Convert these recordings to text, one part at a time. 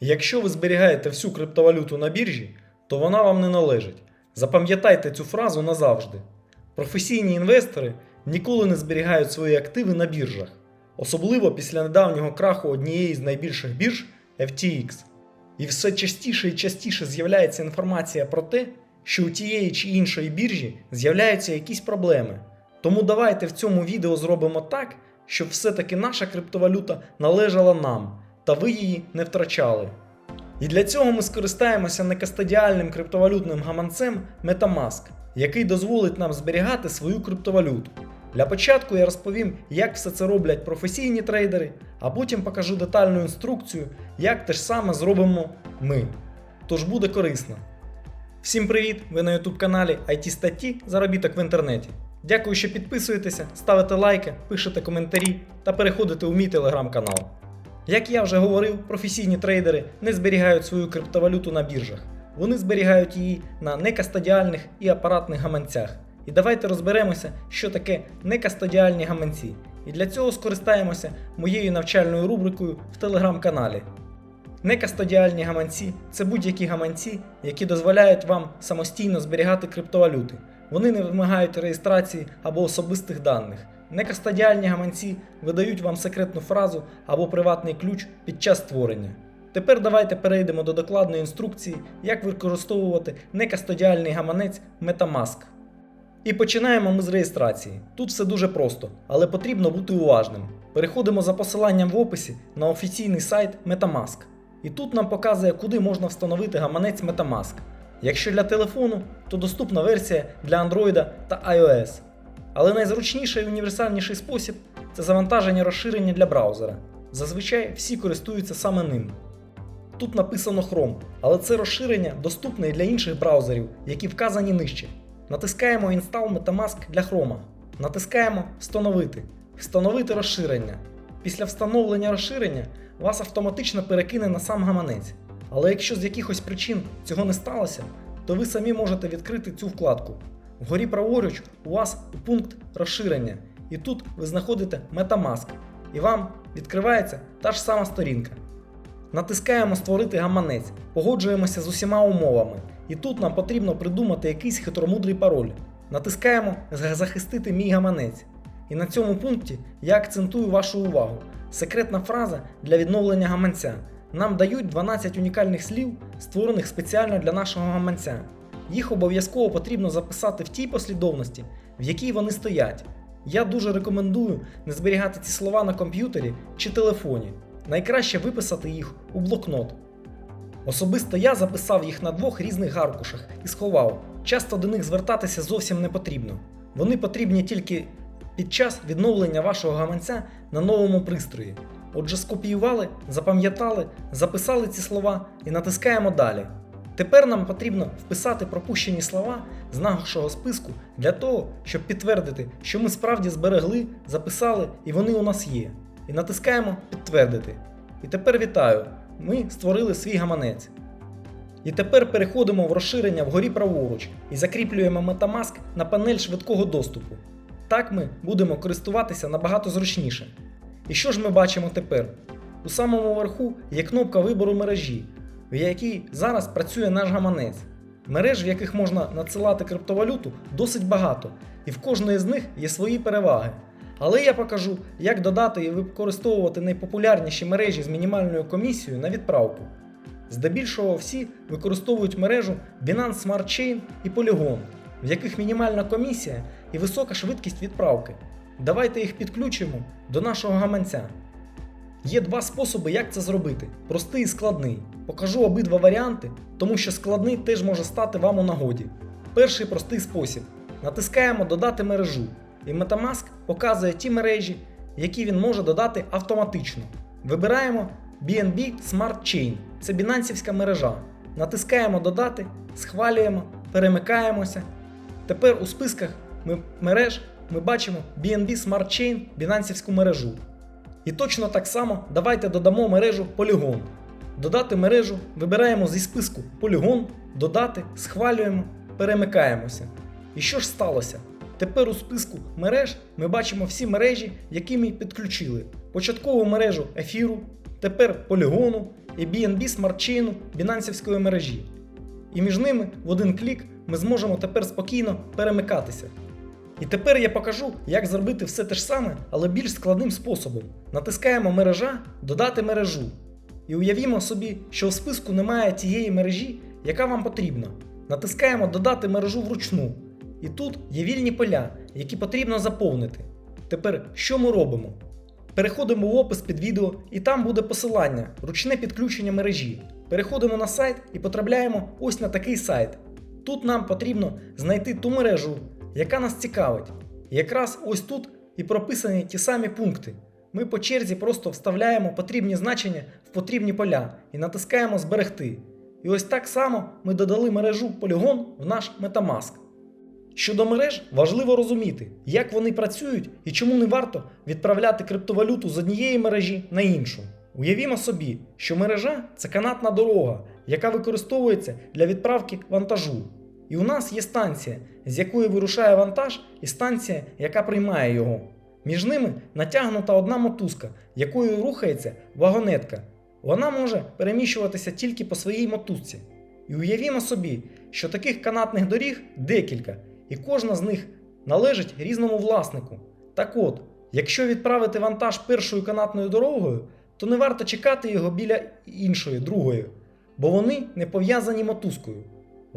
Якщо ви зберігаєте всю криптовалюту на біржі, то вона вам не належить. Запам'ятайте цю фразу назавжди. Професійні інвестори ніколи не зберігають свої активи на біржах, особливо після недавнього краху однієї з найбільших бірж FTX. І все частіше і частіше з'являється інформація про те, що у тієї чи іншої біржі з'являються якісь проблеми. Тому давайте в цьому відео зробимо так, щоб все-таки наша криптовалюта належала нам, та ви її не втрачали. І для цього ми скористаємося некастодіальним криптовалютним гаманцем Metamask, який дозволить нам зберігати свою криптовалюту. Для початку я розповім, як все це роблять професійні трейдери, а потім покажу детальну інструкцію, як те ж саме зробимо ми. Тож буде корисно. Всім привіт! Ви на YouTube каналі IT статті Заробіток в інтернеті. Дякую, що підписуєтеся, ставите лайки, пишете коментарі та переходите у мій телеграм-канал. Як я вже говорив, професійні трейдери не зберігають свою криптовалюту на біржах. Вони зберігають її на некастодіальних і апаратних гаманцях. І давайте розберемося, що таке некастодіальні гаманці. І для цього скористаємося моєю навчальною рубрикою в телеграм-каналі. Некастодіальні гаманці це будь-які гаманці, які дозволяють вам самостійно зберігати криптовалюти. Вони не вимагають реєстрації або особистих даних. Некастодіальні гаманці видають вам секретну фразу або приватний ключ під час створення. Тепер давайте перейдемо до докладної інструкції, як використовувати некастодіальний гаманець Metamask. І починаємо ми з реєстрації. Тут все дуже просто, але потрібно бути уважним. Переходимо за посиланням в описі на офіційний сайт Metamask. І тут нам показує, куди можна встановити гаманець Metamask. Якщо для телефону, то доступна версія для Android та iOS. Але найзручніший і універсальніший спосіб це завантаження розширення для браузера. Зазвичай всі користуються саме ним. Тут написано Chrome, але це розширення доступне і для інших браузерів, які вказані нижче. Натискаємо Install Metamask для Chrome. Натискаємо Встановити. Встановити розширення. Після встановлення розширення вас автоматично перекине на сам гаманець. Але якщо з якихось причин цього не сталося, то ви самі можете відкрити цю вкладку. Вгорі праворуч у вас пункт розширення, і тут ви знаходите Metamask, і вам відкривається та ж сама сторінка. Натискаємо Створити гаманець, погоджуємося з усіма умовами, і тут нам потрібно придумати якийсь хитромудрий пароль. Натискаємо Захистити мій гаманець. І на цьому пункті я акцентую вашу увагу. Секретна фраза для відновлення гаманця. Нам дають 12 унікальних слів, створених спеціально для нашого гаманця. Їх обов'язково потрібно записати в тій послідовності, в якій вони стоять. Я дуже рекомендую не зберігати ці слова на комп'ютері чи телефоні. Найкраще виписати їх у блокнот. Особисто я записав їх на двох різних гаркушах і сховав. Часто до них звертатися зовсім не потрібно. Вони потрібні тільки під час відновлення вашого гаманця на новому пристрої. Отже, скопіювали, запам'ятали, записали ці слова і натискаємо далі. Тепер нам потрібно вписати пропущені слова з нашого списку для того, щоб підтвердити, що ми справді зберегли, записали і вони у нас є. І натискаємо Підтвердити. І тепер вітаю! Ми створили свій гаманець. І тепер переходимо в розширення вгорі праворуч і закріплюємо Metamask на панель швидкого доступу. Так ми будемо користуватися набагато зручніше. І що ж ми бачимо тепер? У самому верху є кнопка вибору мережі, в якій зараз працює наш гаманець. Мереж, в яких можна надсилати криптовалюту, досить багато, і в кожної з них є свої переваги. Але я покажу, як додати і використовувати найпопулярніші мережі з мінімальною комісією на відправку. Здебільшого всі використовують мережу Binance Smart Chain і Polygon, в яких мінімальна комісія і висока швидкість відправки. Давайте їх підключимо до нашого гаманця. Є два способи, як це зробити: простий і складний. Покажу обидва варіанти, тому що складний теж може стати вам у нагоді. Перший простий спосіб: натискаємо Додати мережу, і Metamask показує ті мережі, які він може додати автоматично. Вибираємо BNB Smart Chain, це бінансівська мережа. Натискаємо Додати, схвалюємо, перемикаємося. Тепер у списках мереж ми бачимо BNB Smart Chain бінансівську мережу. І точно так само давайте додамо мережу Polygon. Додати мережу вибираємо зі списку Polygon, додати, схвалюємо, перемикаємося. І що ж сталося? Тепер у списку мереж ми бачимо всі мережі, які ми підключили. Початкову мережу ефіру, тепер полігону і BNB Chain бінансівської мережі. І між ними в один клік ми зможемо тепер спокійно перемикатися. І тепер я покажу, як зробити все те ж саме, але більш складним способом. Натискаємо мережа Додати мережу. І уявімо собі, що в списку немає тієї мережі, яка вам потрібна. Натискаємо Додати мережу вручну. І тут є вільні поля, які потрібно заповнити. Тепер що ми робимо? Переходимо в опис під відео, і там буде посилання, ручне підключення мережі. Переходимо на сайт і потрапляємо ось на такий сайт. Тут нам потрібно знайти ту мережу, яка нас цікавить. Якраз ось тут і прописані ті самі пункти. Ми по черзі просто вставляємо потрібні значення в потрібні поля і натискаємо Зберегти. І ось так само ми додали мережу Polygon в наш Metamask. Щодо мереж, важливо розуміти, як вони працюють і чому не варто відправляти криптовалюту з однієї мережі на іншу. Уявімо собі, що мережа це канатна дорога, яка використовується для відправки вантажу. І у нас є станція, з якої вирушає вантаж, і станція, яка приймає його. Між ними натягнута одна мотузка, якою рухається вагонетка. Вона може переміщуватися тільки по своїй мотузці. І уявімо собі, що таких канатних доріг декілька, і кожна з них належить різному власнику. Так от, якщо відправити вантаж першою канатною дорогою, то не варто чекати його біля іншої, другої, бо вони не пов'язані мотузкою.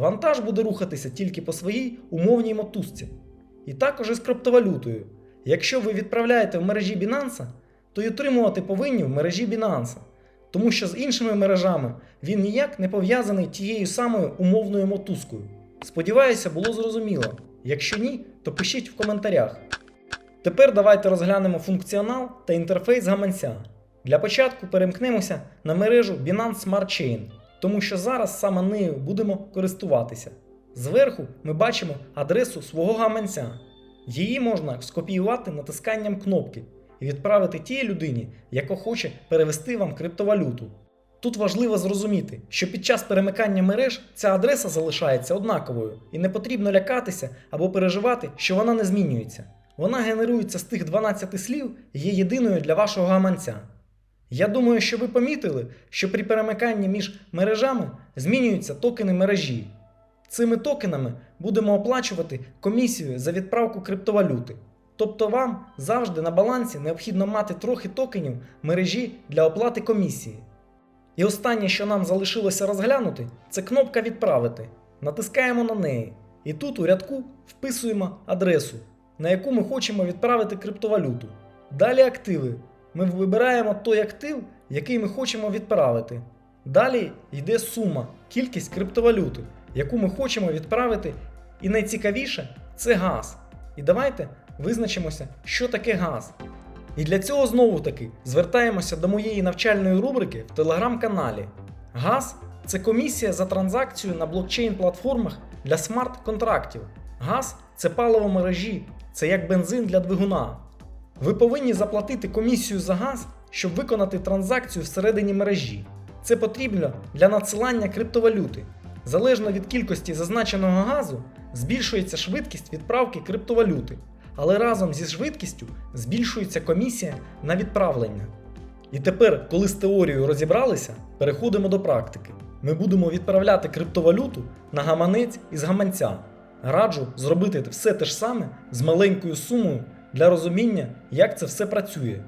Вантаж буде рухатися тільки по своїй умовній мотузці. І також із криптовалютою. Якщо ви відправляєте в мережі Binance, то й отримувати повинні в мережі Binance, тому що з іншими мережами він ніяк не пов'язаний тією самою умовною мотузкою. Сподіваюся, було зрозуміло. Якщо ні, то пишіть в коментарях. Тепер давайте розглянемо функціонал та інтерфейс гаманця. Для початку перемкнемося на мережу Binance Smart Chain, тому що зараз саме нею будемо користуватися. Зверху ми бачимо адресу свого гаманця. Її можна скопіювати натисканням кнопки і відправити тій людині, яка хоче перевести вам криптовалюту. Тут важливо зрозуміти, що під час перемикання мереж ця адреса залишається однаковою і не потрібно лякатися або переживати, що вона не змінюється. Вона генерується з тих 12 слів і є єдиною для вашого гаманця. Я думаю, що ви помітили, що при перемиканні між мережами змінюються токени мережі. Цими токенами будемо оплачувати комісію за відправку криптовалюти. Тобто вам завжди на балансі необхідно мати трохи токенів мережі для оплати комісії. І останнє, що нам залишилося розглянути, це кнопка Відправити. Натискаємо на неї. І тут у рядку вписуємо адресу, на яку ми хочемо відправити криптовалюту. Далі активи. Ми вибираємо той актив, який ми хочемо відправити. Далі йде сума, кількість криптовалюти, яку ми хочемо відправити. І найцікавіше це газ. І давайте визначимося, що таке газ. І для цього знову таки звертаємося до моєї навчальної рубрики в телеграм-каналі. ГАЗ це комісія за транзакцію на блокчейн-платформах для смарт-контрактів. ГАЗ це паливо мережі, це як бензин для двигуна. Ви повинні заплатити комісію за газ, щоб виконати транзакцію всередині мережі. Це потрібно для надсилання криптовалюти. Залежно від кількості зазначеного газу, збільшується швидкість відправки криптовалюти, але разом зі швидкістю збільшується комісія на відправлення. І тепер, коли з теорією розібралися, переходимо до практики. Ми будемо відправляти криптовалюту на гаманець із гаманця. Раджу зробити все те ж саме з маленькою сумою для розуміння, як це все працює.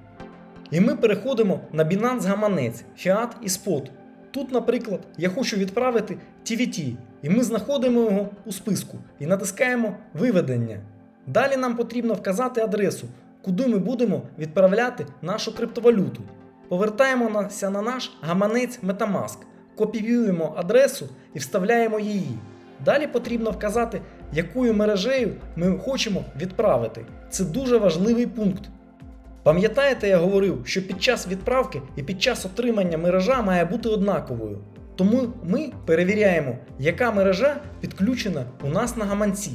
І ми переходимо на Binance гаманець, Fiat і Spot. Тут, наприклад, я хочу відправити TVT, і ми знаходимо його у списку і натискаємо Виведення. Далі нам потрібно вказати адресу, куди ми будемо відправляти нашу криптовалюту. Повертаємося на наш гаманець Metamask, копіюємо адресу і вставляємо її. Далі потрібно вказати, якою мережею ми хочемо відправити. Це дуже важливий пункт. Пам'ятаєте, я говорив, що під час відправки і під час отримання мережа має бути однаковою. Тому ми перевіряємо, яка мережа підключена у нас на гаманці.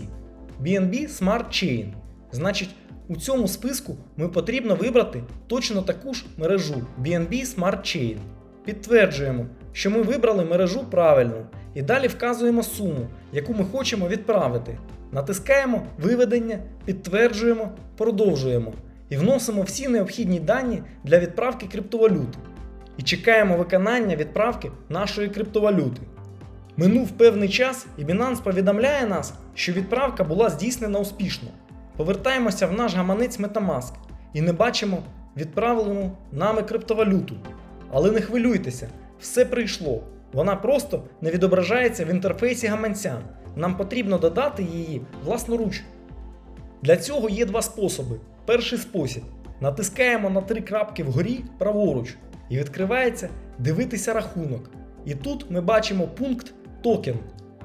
BNB Smart Chain. Значить, у цьому списку ми потрібно вибрати точно таку ж мережу BNB Smart Chain. Підтверджуємо, що ми вибрали мережу правильно і далі вказуємо суму, яку ми хочемо відправити. Натискаємо Виведення, підтверджуємо, продовжуємо і вносимо всі необхідні дані для відправки криптовалюти. і чекаємо виконання відправки нашої криптовалюти. Минув певний час, і Binance повідомляє нас, що відправка була здійснена успішно. Повертаємося в наш гаманець Metamask і не бачимо відправлену нами криптовалюту. Але не хвилюйтеся, все прийшло. Вона просто не відображається в інтерфейсі гаманця. Нам потрібно додати її власноруч. Для цього є два способи. Перший спосіб: натискаємо на три крапки вгорі праворуч і відкривається дивитися рахунок. І тут ми бачимо пункт токен.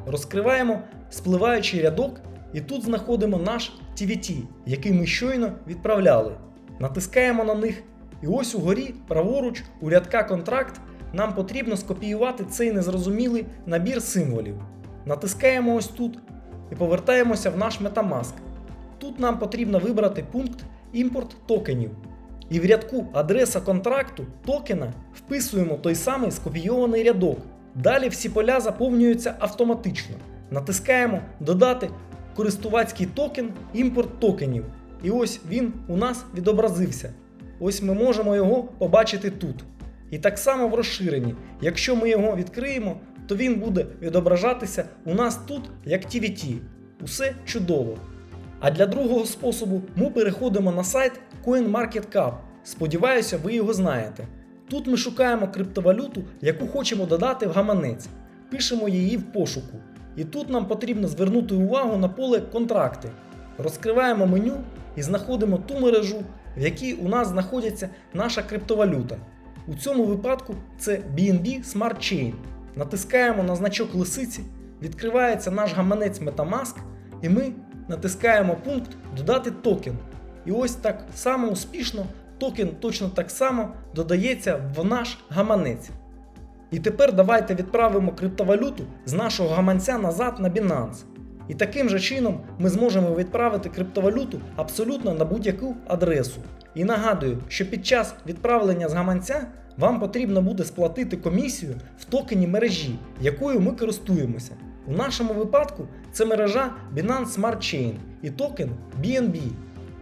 Розкриваємо спливаючий рядок, і тут знаходимо наш TVT, який ми щойно відправляли. Натискаємо на них, і ось угорі праворуч у рядка контракт нам потрібно скопіювати цей незрозумілий набір символів. Натискаємо ось тут і повертаємося в наш Metamask. Тут нам потрібно вибрати пункт імпорт токенів. І в рядку адреса контракту токена вписуємо той самий скопійований рядок. Далі всі поля заповнюються автоматично. Натискаємо Додати користувацький токен імпорт токенів. І ось він у нас відобразився. Ось ми можемо його побачити тут. І так само в розширенні. Якщо ми його відкриємо, то він буде відображатися у нас тут як TVT. Усе чудово. А для другого способу ми переходимо на сайт CoinMarketCap. Сподіваюся, ви його знаєте. Тут ми шукаємо криптовалюту, яку хочемо додати в гаманець. Пишемо її в пошуку. І тут нам потрібно звернути увагу на поле контракти. Розкриваємо меню і знаходимо ту мережу, в якій у нас знаходиться наша криптовалюта. У цьому випадку це BNB Smart Chain. Натискаємо на значок лисиці, відкривається наш гаманець Metamask, і ми натискаємо пункт Додати токен. І ось так само успішно токен точно так само додається в наш гаманець. І тепер давайте відправимо криптовалюту з нашого гаманця назад на Binance. І таким же чином ми зможемо відправити криптовалюту абсолютно на будь-яку адресу. І нагадую, що під час відправлення з гаманця вам потрібно буде сплатити комісію в токені мережі, якою ми користуємося. У нашому випадку це мережа Binance Smart Chain і токен BNB.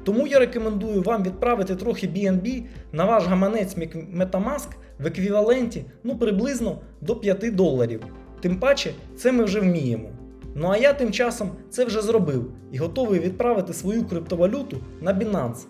Тому я рекомендую вам відправити трохи BNB на ваш гаманець Metamask в еквіваленті ну приблизно до 5 доларів. Тим паче, це ми вже вміємо. Ну а я тим часом це вже зробив і готовий відправити свою криптовалюту на Binance.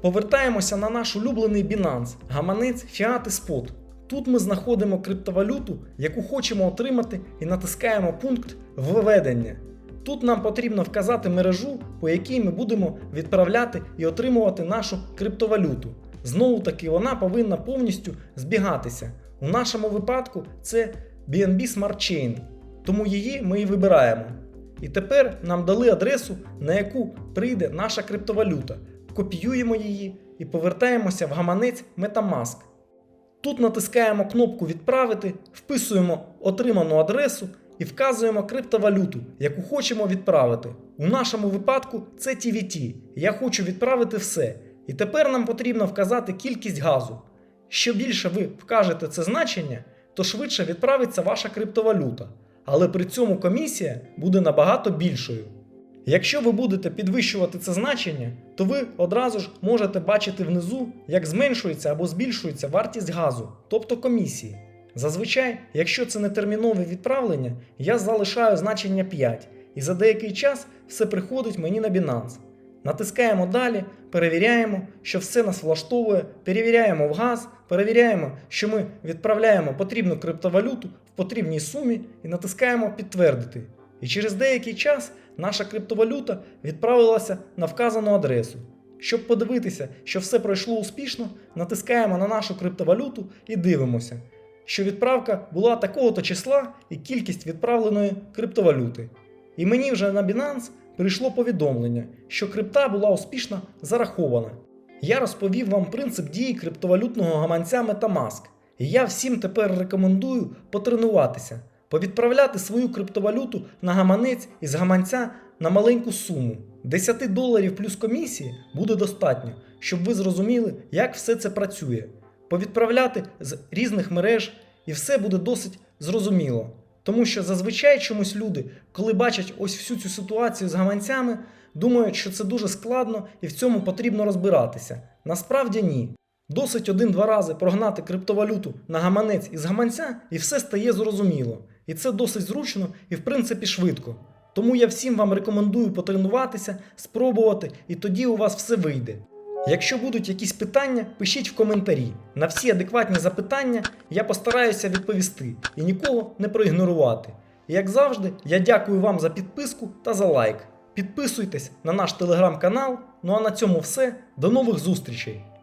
Повертаємося на наш улюблений Binance, гаманець Fiat Spot. Тут ми знаходимо криптовалюту, яку хочемо отримати, і натискаємо пункт Введення. Тут нам потрібно вказати мережу, по якій ми будемо відправляти і отримувати нашу криптовалюту. Знову таки, вона повинна повністю збігатися. У нашому випадку це BNB Smart Chain, тому її ми і вибираємо. І тепер нам дали адресу, на яку прийде наша криптовалюта. Копіюємо її і повертаємося в гаманець Metamask. Тут натискаємо кнопку Відправити, вписуємо отриману адресу і вказуємо криптовалюту, яку хочемо відправити. У нашому випадку це TVT. Я хочу відправити все. І тепер нам потрібно вказати кількість газу. Що більше ви вкажете це значення, то швидше відправиться ваша криптовалюта. Але при цьому комісія буде набагато більшою. Якщо ви будете підвищувати це значення, то ви одразу ж можете бачити внизу, як зменшується або збільшується вартість газу, тобто комісії. Зазвичай, якщо це не термінове відправлення, я залишаю значення 5, і за деякий час все приходить мені на Binance. Натискаємо далі, перевіряємо, що все нас влаштовує, перевіряємо в газ, перевіряємо, що ми відправляємо потрібну криптовалюту в потрібній сумі і натискаємо підтвердити. І через деякий час наша криптовалюта відправилася на вказану адресу. Щоб подивитися, що все пройшло успішно, натискаємо на нашу криптовалюту і дивимося, що відправка була такого-то числа і кількість відправленої криптовалюти. І мені вже на Binance прийшло повідомлення, що крипта була успішно зарахована. Я розповів вам принцип дії криптовалютного гаманця Metamask, і я всім тепер рекомендую потренуватися, повідправляти свою криптовалюту на гаманець із гаманця на маленьку суму. 10 доларів плюс комісії буде достатньо, щоб ви зрозуміли, як все це працює. Повідправляти з різних мереж, і все буде досить зрозуміло. Тому що зазвичай чомусь люди, коли бачать ось всю цю ситуацію з гаманцями, думають, що це дуже складно і в цьому потрібно розбиратися. Насправді ні. Досить один-два рази прогнати криптовалюту на гаманець із гаманця, і все стає зрозуміло. І це досить зручно і в принципі швидко. Тому я всім вам рекомендую потренуватися, спробувати, і тоді у вас все вийде. Якщо будуть якісь питання, пишіть в коментарі. На всі адекватні запитання я постараюся відповісти і нікого не проігнорувати. І як завжди, я дякую вам за підписку та за лайк. Підписуйтесь на наш телеграм-канал. Ну а на цьому все. До нових зустрічей!